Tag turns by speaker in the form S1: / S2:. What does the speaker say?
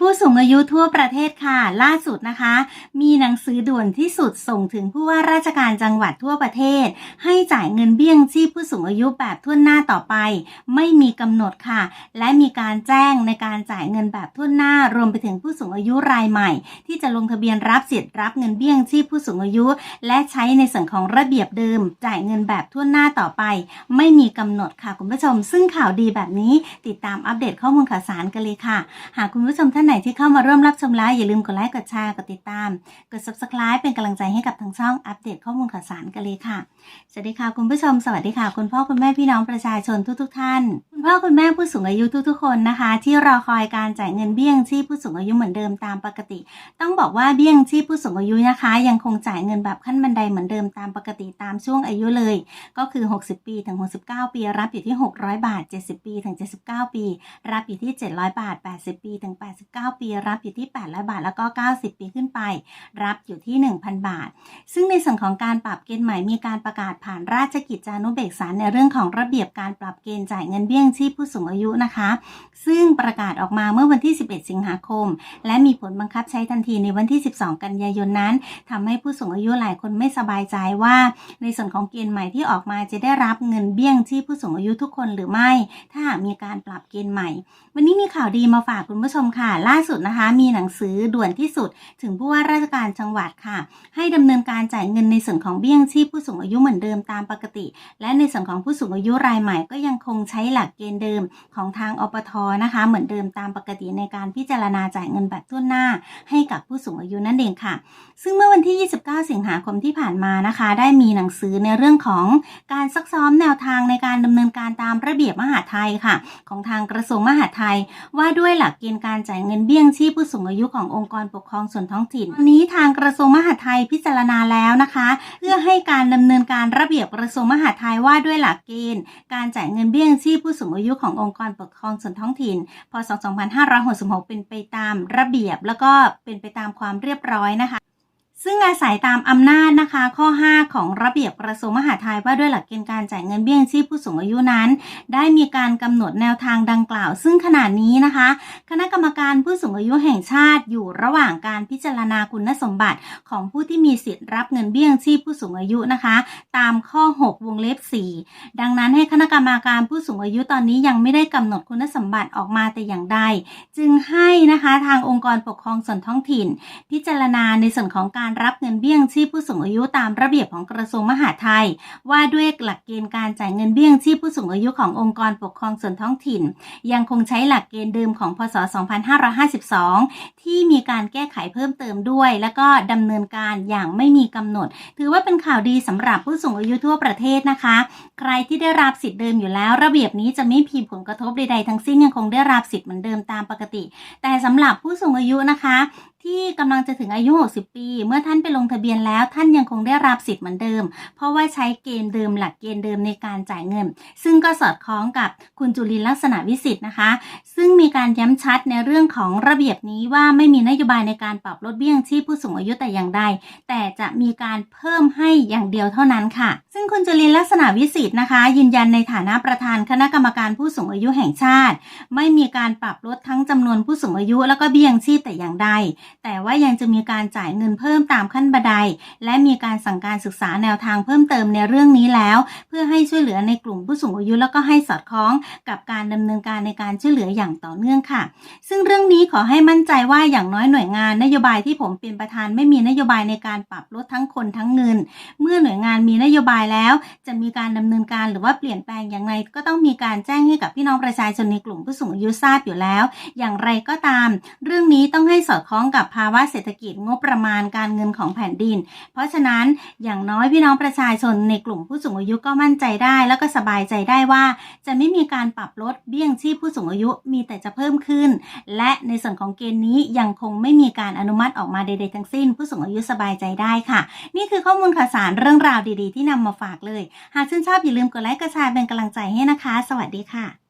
S1: ผู้สูงอายุทั่วประเทศค่ะ ล่าสุดนะคะ มีหนังสือด่วนที่สุดส่งถึงผู้ว่าราชการจังหวัดทั่วประเทศ ให้จ่ายเงินเบี้ยงชีพผู้สูงอายุแบบทั่วหน้าต่อไป ไม่มีกำหนดค่ะ และมีการแจ้งในการจ่ายเงินแบบทั่วหน้ารวมไปถึงผู้สูงอายุรายใหม่ ที่จะลงทะเบียนรับสิทธิ์รับเงินเบี้ยงชีพผู้สูงอายุ และใช้ในส่วนของระเบียบเดิม จ่ายเงินแบบทั่วหน้าต่อไป ไม่มีกำหนดค่ะคุณผู้ชม ซึ่งข่าวดีแบบนี้ติดตามอัปเดตข้อมูลข่าวสารกันเลยค่ะ หากคุณผู้ชมท่านไหนที่เข้ามาร่วมรับชมไลฟ์อย่าลืมกดไลค์กดแชร์กดติดตาม กด subscribe เป็นกำลังใจให้กับทางช่องอัปเดตข้อมูลข่าวสารกันเลยค่ะ สวัสดีค่ะคุณผู้ชมสวัสดีค่ะ คุณพ่อคุณแม่พี่น้องประชาชนทุกๆทท่าน คุณพ่อคุณแม่ผู้สูงอายุทุกๆคนนะคะ ที่รอคอยการจ่ายเงินเบี้ยงชีพผู้สูงอายุเหมือนเดิมตามปกติ ต้องบอกว่าเบี้ยงชีพผู้สูงอายุนะคะ ยังคงจ่ายเงินแบบขั้นบันไดเหมือนเดิมตามปกติตามช่วงอายุเลย ก็คือ 60 ปีถึง 69 ปีรับอยู่ที่ 600 บาท 70 ปีถึง 79 ปี รับอยู่ที่ 700 บาท 80 ปีถึง 89 9 ปีรับอยู่ที่800บาท แล้วก็ 90 ปีขึ้นไป รับอยู่ที่ 1,000 บาท ซึ่งในส่วนของการปรับเกณฑ์ใหม่มีการประกาศผ่านราชกิจจานุเบกษาในเรื่องของระเบียบการปรับเกณฑ์จ่ายเงินเบี้ยงชีพผู้สูงอายุนะคะ ซึ่งประกาศออกมาเมื่อวันที่ 11 สิงหาคม และมีผลบังคับใช้ทันทีในวันที่ 12 กันยายนนั้นทำให้ผู้สูงอายุหลายคนไม่สบายใจว่า ในส่วนของเกณฑ์ใหม่ที่ออกมาจะได้รับเงินเบี้ยงชีพผู้สูงอายุทุกคนหรือไม่ ถ้าหากมีการปรับเกณฑ์ใหม่ วันนี้มีข่าวดีมาฝากคุณผู้ชมค่ะล่าสุดนะคะ มีหนังสือด่วนที่สุด ถึงผู้ว่าราชการจังหวัดค่ะ ให้ดำเนินการจ่ายเงินในส่วนของเบี้ยงชีพผู้สูงอายุเหมือนเดิมตามปกติ และในส่วนของผู้สูงอายุรายใหม่ก็ยังคงใช้หลักเกณฑ์เดิมของทางอปทนะคะ เหมือนเดิมตามปกติในการพิจารณาจ่ายเงินแบบทั่วหน้า ให้กับผู้สูงอายุนั่นเองค่ะ ซึ่งเมื่อวันที่ 29 สิงหาคมที่ผ่านมานะคะ ได้มีหนังสือในเรื่องของการซักซ้อมแนวทางในการดำเนินการตามระเบียบมหาไทยค่ะ ของทางกระทรวงมหาดไทยว่าด้วยหลักเกณฑ์การจ่ายเงินเบี้ยงชีพผู้สูงอายุขององค์กรปกครองส่วนท้องถิ่นวันนี้ทางกระทรวงมหาดไทยพิจารณาแล้วนะคะ เพื่อให้การดำเนินการระเบียบกระทรวงมหาดไทยว่าด้วยหลักเกณฑ์ การจ่ายเงินเบี้ยงชีพผู้สูงอายุขององค์กรปกครองส่วนท้องถิ่น พศ 2566 เป็นไปตามระเบียบแล้วก็เป็นไปตามความเรียบร้อยนะคะ ซึ่งอาศัยตามอำนาจนะคะข้อ 5 ของระเบียบกระทรวงมหาดไทยว่าด้วยหลักเกณฑ์การจ่ายเงินเบี้ยงชีพผู้สูงอายุนั้น ได้มีการกำหนดแนวทางดังกล่าว ซึ่งขณะนี้นะคะ คณะกรรมการผู้สูงอายุแห่งชาติอยู่ระหว่างการพิจารณาคุณสมบัติของผู้ที่มีสิทธิ์รับเงินเบี้ยงชีพผู้สูงอายุนะคะ ตามข้อ 6 วงเล็บ 4 ดังนั้นให้คณะกรรมการผู้สูงอายุตอนนี้ยังไม่ได้กำหนดคุณสมบัติออกมาแต่อย่างใด จึงให้นะคะทางองค์กรปกครองส่วนท้องถิ่น พิจารณาในส่วนของการรับเงินเบี้ยงชีพผู้สูงอายุตามระเบียบของกระทรวงมหาดไทย ว่าด้วยหลักเกณฑ์การจ่ายเงินเบี้ยงชีพผู้สูงอายุขององค์กรปกครองส่วนท้องถิ่น ยังคงใช้หลักเกณฑ์เดิมของพศ 2552 ที่มีการแก้ไขเพิ่มเติมด้วย แล้วก็ดำเนินการอย่างไม่มีกำหนด ถือว่าเป็นข่าวดีสำหรับผู้สูงอายุทั่วประเทศนะคะ ใครที่ได้รับสิทธิ์เดิมอยู่แล้ว ระเบียบนี้จะไม่มีผลกระทบใดๆทั้งสิ้นยังคงได้รับสิทธิ์เหมือนเดิมตามปกติ แต่สำหรับผู้สูงอายุนะคะที่กำลังจะถึงอายุ 60 ปี เมื่อท่านไปลงทะเบียนแล้วท่านยังคงได้รับสิทธิ์เหมือนเดิม เพราะว่าใช้เกณฑ์เดิมหลักเกณฑ์เดิมในการจ่ายเงิน ซึ่งก็สอดคล้องกับคุณจุลินลักษณะวิสิทธ์นะคะ ซึ่งมีการย้ำชัดในเรื่องของระเบียบนี้ว่าไม่มีนโยบายในการปรับลดเบี้ยงชีพผู้สูงอายุแต่อย่างใด แต่จะมีการเพิ่มให้อย่างเดียวเท่านั้นค่ะ ซึ่งคุณจุลินลักษณะวิสิทธ์นะคะ ยืนยันในฐานะประธานคณะกรรมการผู้สูงอายุแห่งชาติ ไม่มีการปรับลดทั้งจำนวนผู้สูงอายุ แล้วก็เบี้ยงชีพแต่อย่างใดแต่ว่ายังจะมีการจ่ายเงินเพิ่มตามขั้นบันได และมีการสั่งการศึกษาแนวทางเพิ่มเติมในเรื่องนี้แล้ว เพื่อให้ช่วยเหลือในกลุ่มผู้สูงอายุแล้วก็ให้สอดคล้องกับการดำเนินการในการช่วยเหลืออย่างต่อเนื่องค่ะ ซึ่งเรื่องนี้ขอให้มั่นใจว่าอย่างน้อยหน่วยงานนโยบายที่ผมเป็นประธานไม่มีนโยบายในการปรับลดทั้งคนทั้งเงิน เมื่อหน่วยงานมีนโยบายแล้ว จะมีการดำเนินการหรือว่าเปลี่ยนแปลงอย่างไรก็ต้องมีการแจ้งให้กับพี่น้องประชาชนในกลุ่มผู้สูงอายุทราบอยู่แล้ว อย่างไรก็ตาม เรื่องนี้ต้องให้สอดคล้องกับภาวะเศรษฐกิจงบประมาณการเงินของแผ่นดิน เพราะฉะนั้นอย่างน้อยพี่น้องประชาชนในกลุ่มผู้สูงอายุก็มั่นใจได้ แล้วก็สบายใจได้ว่า จะไม่มีการปรับลดเบี้ยงชีพผู้สูงอายุมีแต่จะเพิ่มขึ้น และในส่วนของเกณฑ์นี้ยังคงไม่มีการอนุมัติออกมาใดๆทั้งสิ้น ผู้สูงอายุสบายใจได้ค่ะ นี่คือข้อมูลข่าวสารเรื่องราวดีๆ ที่นำมาฝากเลย หากชื่นชอบอย่าลืมกดไลค์กดแชร์เป็นกำลังใจให้นะคะ สวัสดีค่ะ